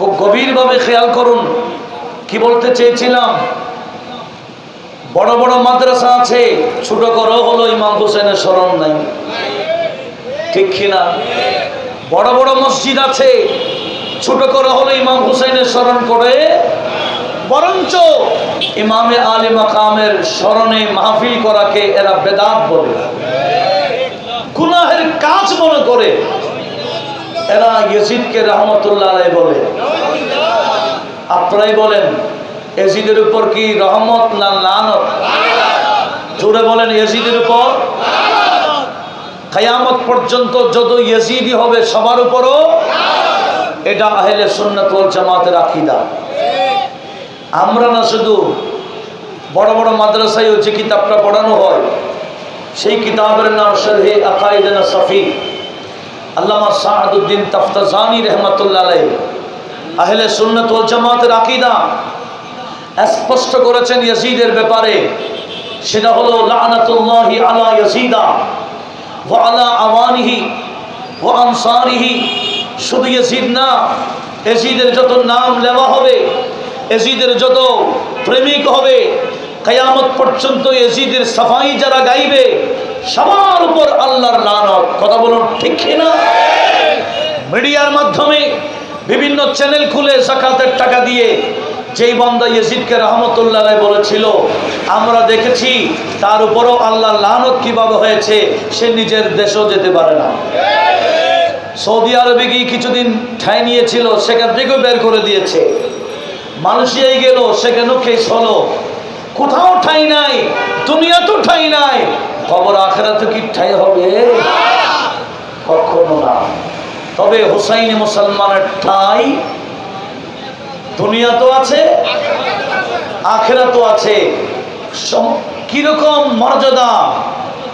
খুব গভীরভাবে খেয়াল করুন। কি বলতে চেয়েছিলাম? বড় বড় মাদ্রাসা আছে, ছোট করো হলো ইমাম হোসেনের স্মরণ নাই। ঠিক কিনা? বড় বড় মসজিদ আছে, ছোট করে হলো ইমাম হুসাইনের স্মরণ করে। বরঞ্চ ইমামে আলী মাকামের স্মরণে মাহফিল করাকে এরা বেদাত বলে। গুনাহের কাজ মনে করে। এরা ইয়েজিদকে রহমতুল্লাহ আলাই বলে। আপনারাই বলেন এজিদের উপর কি রহমত না লানত? জোরে বলেন এজিদের উপর? কায়ামত পর্যন্ত যত ইয়েজিদি হবে, সবার উপরও? এটা আহলে সুন্নাত ওয়াল জামাতের আকীদা। আমরা না শুধু বড় বড় মাদ্রাসায় যে কিতাবটা পড়ানো হয়, সেই কিতাবের নাম শরহে আকাইদানা সফি। আল্লামা সাহাদুদ্দিন তাফতাজানি রহমতুল্লাহ আহলে সুন্নাত ওয়াল জামাতের আকীদা স্পষ্ট করেছেন ইয়াজিদের ব্যাপারে। সেটা হলো, লানাতুল্লাহি আলা ইয়াজিদা ওয়া আলা আওয়ানিহি ওয়া আনসারিহি। শুধু ইয়াজিদ না, ইয়াজিদের যত নাম লেওয়া হবে, ইয়াজিদের যত প্রেমিক হবে, কিয়ামত পর্যন্ত ইয়াজিদের সাফাই যারা গাইবে সবার উপর আল্লাহর লানত। কথা বলুন, ঠিক না মিডিয়ার মাধ্যমে বিভিন্ন চ্যানেল খুলে জাকাতের টাকা দিয়ে যেই বন্দা ইয়েজিদকে রহমতুল্লাহ বলেছিল, আমরা দেখেছি তার উপরও আল্লাহ লানত কীভাবে হয়েছে, সে নিজের দেশেও যেতে পারে না। সৌদি আরবে গিয়ে কিছুদিন ঠাই নিয়েছিল, সেখান থেকেও বের করে দিয়েছে। মালয়েশিয়ায় গেল, সেখানেও কেস হলো। কোথাও ঠাই নাই দুনিয়া তো ঠাই নাই। খবর আখেরা তো কি ঠাই হবে? কখনো না। তবে হুসাইনি মুসলমানের ঠাই দুনিয়া তো আছে আখেরা তো আছে কীরকম মর্যাদা?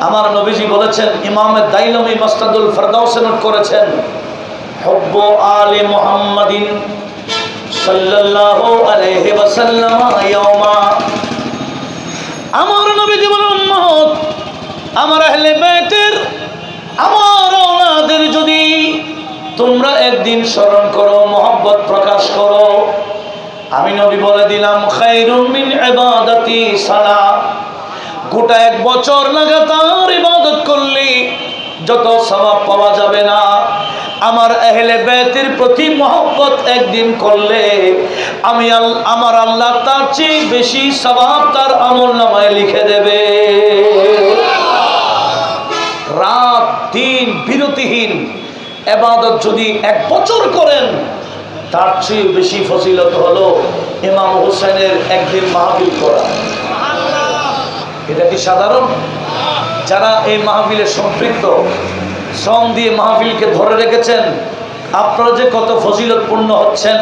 আমার নবীজি বলেছেন ইমামের দাইলমি মাস্তাদুল ফেরদাউসে নোট করেছেন, হব্ব আলে মুহাম্মাদিন সাল্লাল্লাহু আলাইহি ওয়াসাল্লাম ইয়াওমা আমার নবীজি উম্মত আমার আহলে বাইতের, আমার ওনাদের যদি তোমরা একদিন স্মরণ করো, মোহব্বত প্রকাশ করো, আমি নবী বলে দিলাম খাইরুম মিন ইবাদাতি সালা। গোটা এক বছর লাগাতার ইবাদত করলি যত স্বভাব পাওয়া যাবে না। আমার আহলে বেতের প্রতি মহব্বত একদিন করলে আমি আমার আল্লাহ তার চেয়ে বেশি স্বভাব তার আমল নামায় লিখে দেবে। বিরতিহীন এবাদত যদি এক বছর করেন, তার চেয়ে বেশি ফসিলত হলো ইমাম হোসেনের একদিন মাহফিল করা। এটা কি সাধারণ? যারা এই মাহফিলে সম্পৃক্ত, শ্রম দিয়ে মাহফিলকে ধরে রেখেছেন, আপনারা যে কত ফজিলতপূর্ণ হচ্ছেন,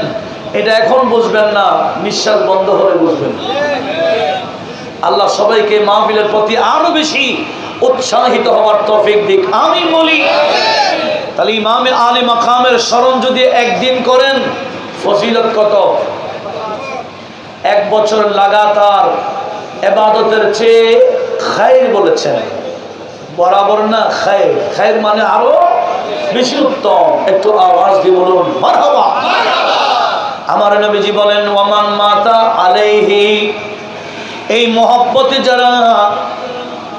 এটা এখন বুঝবেন না, নিঃশ্বাস বন্ধ হলে বুঝবেন। আল্লাহ সবাইকে মাহফিলের প্রতি আরও বেশি উৎসাহিত হওয়ার তৌফিক দিক। আমি বলি তাহলে ইমামে আলী মাকামের স্মরণ যদি একদিন করেন, ফজিলত কত? এক বছর লাগাতার এবাদতের চেয়ে খায়ের বলেছেন। বরাবর না, খায়ের। খায়ের মানে আরও বেশি উত্তম। একটু আওয়াজ দিয়ে বলুন, মারহাবা। আমার নবীজি বলেন, ওয়ামান মাতা আলাইহি। এই মহব্বতে যারা,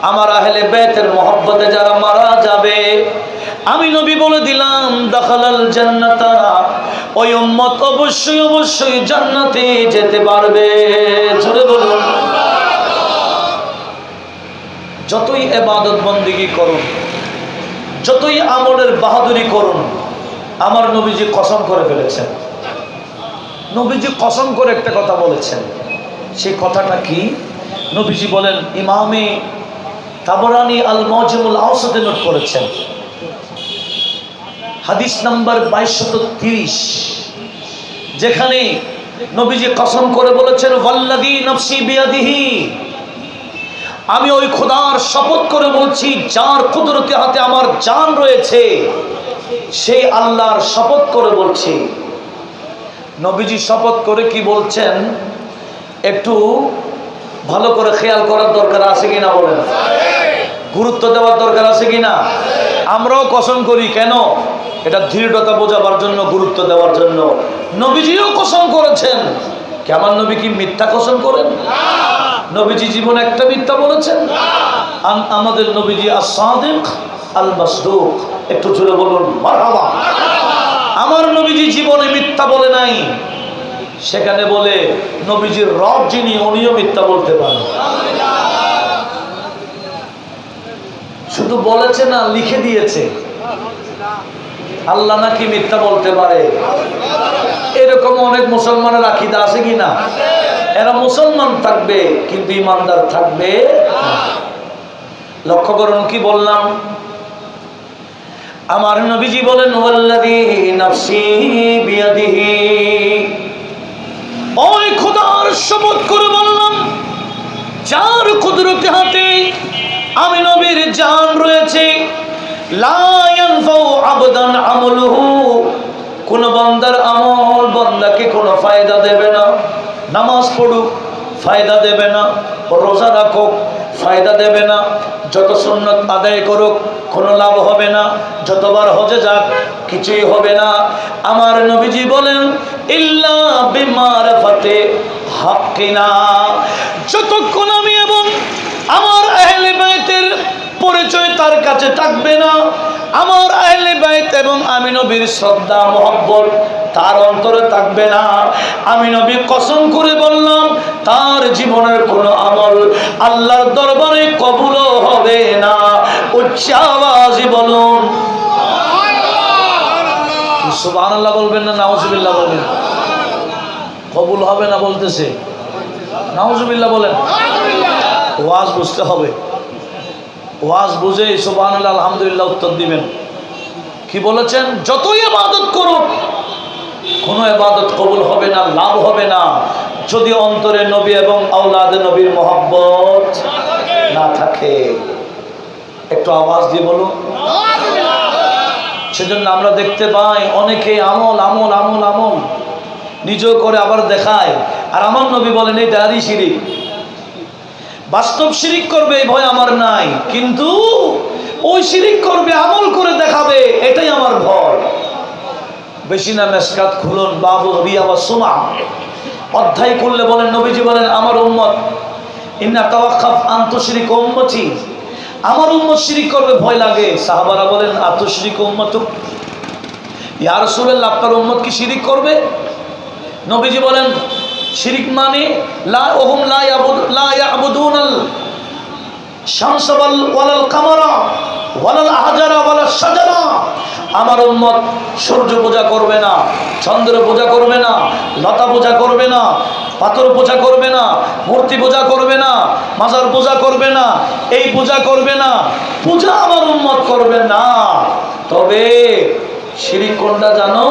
আমার আহলে বেতের মহব্বতে যারা মারা যাবে আমি নবী বলে দিলাম, দখলাল জান্নাতা। ওই উম্মত অবশ্যই অবশ্যই জান্নাতে যেতে পারবে। জোরে বলুন। যতই এবাদত বন্দিগি করুন, যতই আমলের বাহাদুরি করুন, আমার নবীজি কসম করে ফেলেছেন। নবীজি কসম করে একটা কথা বলেছেন। সেই কথাটা কি? নবীজি বলেন, ইমামে তাবরানি আল মজমুল আওসাদে নোট করেছেন। হাদিস নাম্বার বাইশশত তিরিশ, যেখানে নবীজি কসম করে বলেছেন ওয়াল্লাদি আমি ওই খোদার শপথ করে বলছি, যার কুদরতি হাতে আমার জান রয়েছে, সেই আল্লাহর শপথ করে বলছি। নবীজি শপথ করে কি বলছেন? একটু ভালো করে খেয়াল করার দরকার আছে কিনা বলেন। গুরুত্ব দেওয়ার দরকার আছে কিনা? আমরাও কসম করি, কেন? এটা দৃঢ়তা বোঝাবার জন্য, গুরুত্ব দেওয়ার জন্য। নবীজিও কসম করেছেন। কেমন নবী কি মিথ্যা কসম করেন? নবীজি জীবন একটা মিথ্যা বলেছেন? আমাদের নবীজি আসাদিক আল মাসদুক একটু জোরে বলুন, মারহাবা। আমার নবীজি জীবনে মিথ্যা বলে নাই। সেখানে বলে, নবীজির রব যিনি, উনিও মিথ্যা বলতে পারেন। শুধু বলেছে না, লিখে দিয়েছে। আল্লাহ নাকি মিথ্যা বলতে পারে? এরকম অনেক মুসলমানের আকিদা আছে কি না? এরা মুসলমান থাকবে, কিন্তু ইমানদার থাকবে লক্ষ্য করুন কি বললাম? আমার নবীজি বলেন শপথ করে বললাম, যার কুদরতি হাতে আমি নবীর জান রয়েছে কোন বান্দার আমল বান্দাকে কোনো ফায়দা দেবে না। নামাজ পড়ুক, ফায়দা দেবে না। রোজা রাখুক, ফায়দা দেবে না। যত সুন্নত আদায় করুক, কোনো লাভ হবে না। যতবার হজে যাক, কিছুই হবে না। আমার নবীজি বলেন, ইল্লা বিমার ফাতে হাক্কিনা। যতক্ষণ আমি এবং আমার পরিচয় তার কাছে থাকবে না। আমার আহলে বাইত এবং আমি নবীর শ্রদ্ধা, মহব্বত তার অন্তরে থাকবে না। আমি নবী কসম করে বললাম, তার জীবনের কোনো আমল আল্লাহর দরবারে কবুলও হবে না। উচ্চ আওয়াজে বলুন। সুবহানাল্লাহ বলবেন না, নাউজুবিল্লাহ বলবেন। কবুল হবে না বলতেছে। নাউজুবিল্লাহ বলেন। ওয়াজ বুঝতে হবে। ওয়াজ বুঝে সুবহানাল্লাহ, আলহামদুলিল্লাহ উত্তর দিবেন। কি বলেছেন? যতই ইবাদত করুক, কোনো ইবাদত কবুল হবে না, লাভ হবে না। যদি অন্তরে নবী এবং আওলাদে নবীর মহব্বত না থাকে, একটু আওয়াজ দিয়ে বলুন। সেজন্য আমরা দেখতে পাই, অনেকে আমল আমল আমল আমল, নিজেও করে আবার দেখায়। আর আমার নবী বলেন, এই দাঁড়ি শিরিক বাস্তব শিরিক করবে এই ভয় আমার নাই। কিন্তু ওই শিরিক করবে, আমল করে দেখাবে, এটাই আমার ভয়। বেশি না মেসকাত খুলুন, বাবু বা সুমা। অধ্যায় করলে বলেন, নবীজি বলেন, আমার উম্মত, ইন্না তাওয়াক্কাফ আন্তঃশিরিক উম্মতি। আমার উম্মত শিরিক করবে, ভয় লাগে। সাহাবারা বলেন আন্তঃশিরিক উম্মত ইয়া রাসূলুল্লাহ, আপনার উম্মত কি শিরিক করবে? নবীজি বলেন শিরিক মানে লা ওহুম লা ইয়াবুদ, লা ইয়াবুদুনাল শামস ওয়াল ওয়ালাল কামারা, ওয়ালাল আমার উম্মত সূর্য পূজা করবে না, চন্দ্র পূজা করবে না, লতা পূজা করবে না, পাথর পূজা করবে না, মূর্তি পূজা করবে না, মাজার পূজা করবে না, এই পূজা করবে না, পূজা আমার উম্মত করবে না। তবে শিরিক কোনটা জানো?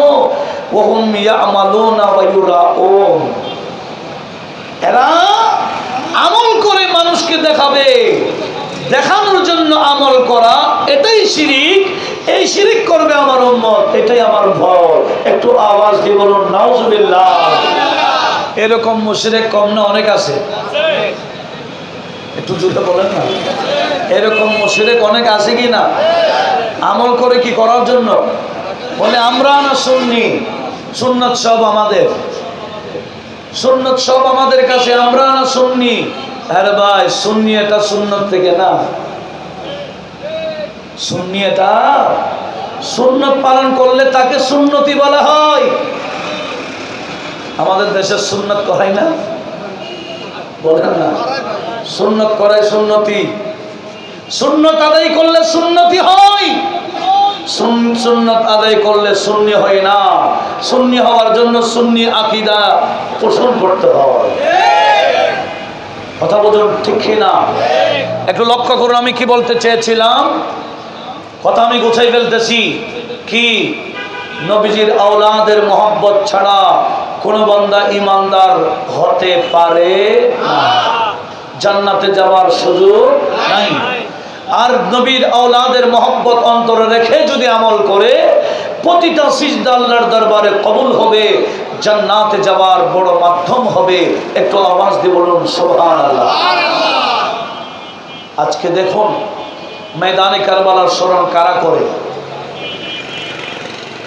ওহুম ইয়ামালুনা ওয়া ইউরাউন। এরা আমল করে মানুষকে দেখাবে। দেখানোর জন্য আমল করা, এটাই শিরিক। এই শিরিক করবে আমার উম্মত, এটাই আমার ভয় একটু আওয়াজ দিয়ে বলুন, নাউজুবিল্লাহ। এরকম মুশরিক কম না, অনেক আছে। একটু জুড়ে বলেন না। এরকম মুশরিক অনেক আছে কি না? আমল করে কি করার জন্য? বলে আমরা না শুননি সুন্নত সব আমাদের। সুন্নত সব আমাদের কাছে, আমরা না শুননি আরে ভাই শুননি এটা সুন্নত থেকে না। শুননি এটা সুন্নত পালন করলে তাকে সুন্নতি বলা হয়। আমাদের দেশের সুন্নত করাই না? বলেন না। সুন্নত করাই সুন্নতি। সুন্নত আদায় করলে সুন্নতি হয়। সুন্নত আদায় করলে সুন্নি হয় না। সুন্নি হওয়ার জন্য সুন্নি আকিদা পোষণ করতে হয়। কথা বলুন, ঠিক না? একটু লক্ষ্য করুন, আমি কি বলতে চেয়েছিলাম? কথা আমি গোছাই ফেলতেছি। কি? নবীজির আওলাদের মহব্বত ছাড়া কোনো বান্দা ইমানদার হতে পারে জান্নাতে যাওয়ার সুযোগ নাই। আর নবীর আওলাদের মহব্বত অন্তরে রেখে যদি আমল করে, প্রতিটা সিজদা আল্লাহর দরবারে কবুল হবে, জান্নাতে যাওয়ার বড় মাধ্যম হবে। একটু আওয়াজ দিয়ে বলুন, সুবহানাল্লাহ। আজকে দেখুন, ময়দানে কারবালার স্মরণ কারা করে?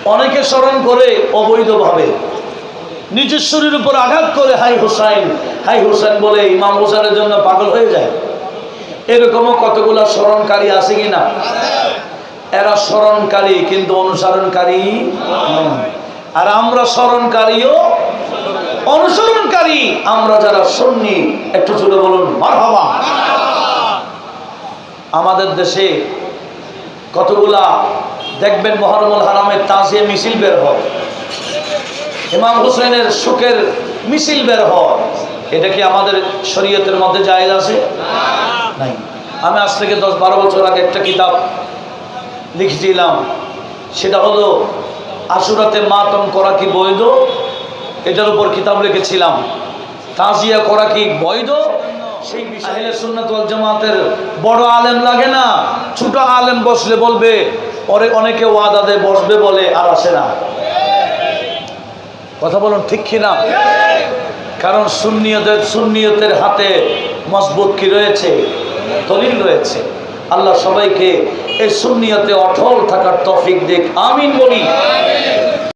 অনেকে স্মরণ করে অবৈধভাবে। নিজস্বরের উপর আঘাত করে হাই হুসাইন। হাই হুসাইন বলে ইমাম হুসাইনের জন্য পাগল হয়ে যায়। এরকমও কতগুলো স্মরণকারী আছে কি না এরা স্মরণকারী, কিন্তু অনুসরণকারী আর আমরা স্মরণকারীও অনুসরণকারী। আমরা যারা সন্নি, একটু ছোট বলুন, মারহাবা। আমাদের দেশে কতগুলা, দেখবেন মহরমুল হারামের তাজিয়ে মিছিল বের হয়। ইমাম হোসেনের সুখের মিছিল বের হয়। এটা কি আমাদের শরীয়তের মধ্যে জায়েজ আছে? নাই। আমি আজ থেকে দশ বারো বছর আগে একটা কিতাব লিখেছিলাম। সেটা হলো, আশুরাতে মাতম করা কি বৈধ? এটার উপর কিতাব লিখেছিলাম। তাজিয়া করা কি বৈধ? সেই বিষয়ে সুন্নাত ওয়াল জামাতের বড় আলেম লাগে না। ছোট আলেম বসলে বলবে পরে অনেকে ওয়াদা দেয়, বসবে বলে, আর আসে না। কথা বলুন ঠিক কিনা কারণ সুন্নিয়তের সুন্নিয়তের হাতে মজবুত কি রয়েছে? দলিল রয়েছে। আল্লাহ সবাইকে এই শূন্যতে অটল থাকার তফিক দেখ আমিন বলি।